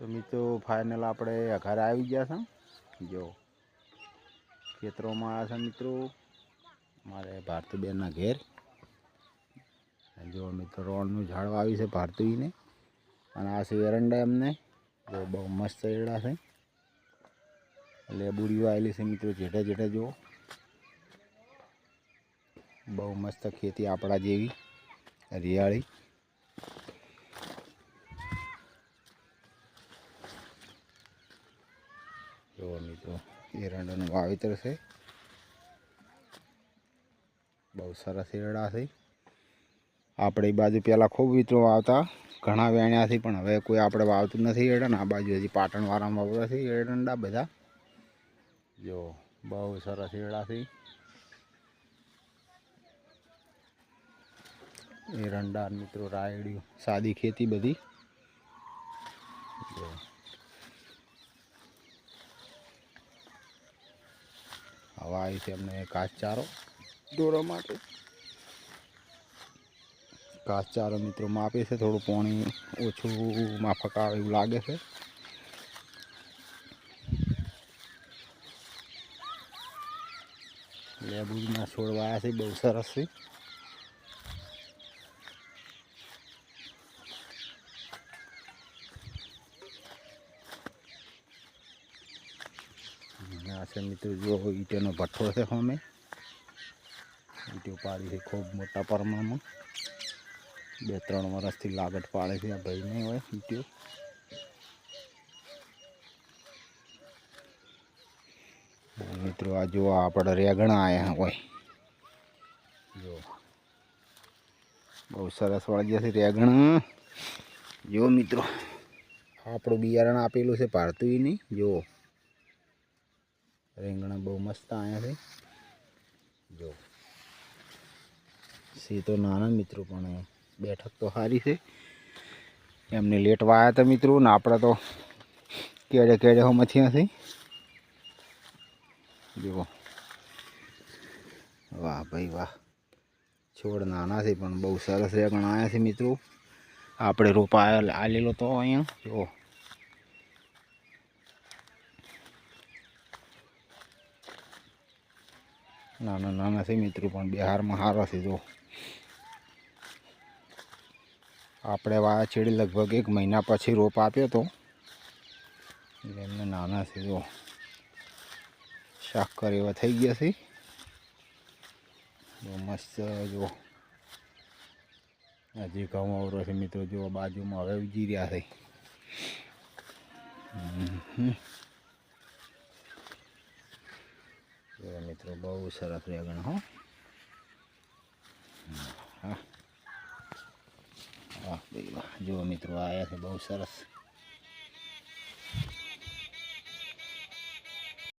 તો મિત્રો ફાઇનલ આપણે અઘારે આવી ગયા છે. જો, ખેતરોમાં આવ્યા છે મિત્રો, મારે ભારતીબેનના ઘેર. જો મિત્રો, રોડનું ઝાડ આવી છે ભારતીને અને આ છે એરંડા એમને. જો બહુ મસ્ત એરડા છે. લેબુડીઓ આવેલી છે મિત્રો, જેઠે જેઠે જુઓ. બહુ મસ્ત ખેતી આપણા જેવી, હરિયાળી. જુઓ મિત્રો એરંડાનું વાવેતર છે. બહુ સરસ એરડા છે. આપણે બાજુ પહેલાં ખૂબ મિત્રો વાવતા, ઘણા વેણ્યાથી પણ હવે કોઈ આપણે વાવતું નથી એરડા આ બાજુ હજી પાટણવાળામાં વાવતા છે એરંડા બધા. જો, બહુ સરસ એરડા છે. એરંડા મિત્રો રાયડિયું સાદી ખેતી બધી. હવા આવી છે એમને ઘાસચારો દોરવા માટે ઘાસચારો મિત્રો માપે છે થોડું પાણી ઓછું માફક આવે એવું લાગે છે લેબુના છોડ વાયા છે બહુ સરસ છે અને આ છે મિત્રો જો ઈંટેનો ભઠ્ઠો છે સામે ઈંટો પાડી છે ખૂબ મોટા પ્રમાણમાં બે ત્રણ વર્ષથી લાગટ પાડે છે આ ભાઈને હોય ઈંટો અને મિત્રો આ જો આપણે રેગણા આવ્યા હોય જો બહુ સરસ વાળી જશે રેગણા જો મિત્રો આપણું બિયારણ આપેલું છે ભારતીયની જો રીંગણા બહુ મસ્ત આવ્યા છે જો સી તો નાના મિત્રો પણ બેઠક તો સારી છે એમને લેટ વાયા હતા મિત્રો ને આપણે તો કેડે કેડે હોમાંથી નથી જુઓ વાહ ભાઈ વાહ છોડ નાના છે પણ બહુ સરસ રેગણ આવ્યા છે મિત્રો આપણે રોપા આલેલો તો અહીંયા જુઓ નાના નાના છે, મિત્રો, પણ બિહારમાં સારા છે, જો. આપણે વાછેડી લગભગ એક મહિના પછી રોપ આપ્યો હતો એટલે એમને નાના છે, જો. શાકર એવા થઈ ગયા છે. બહુ મસ્ત, જો. હજી ઘઉં અવરો છે, મિત્રો, જો બાજુમાં હવે ઉજી રહ્યા છે. હમ. જો મિત્રો, બહુ સરસ રેગણ હો. હા. વાહ ભાઈ વાહ જુઓ મિત્રો આવ્યા છે બહુ સરસ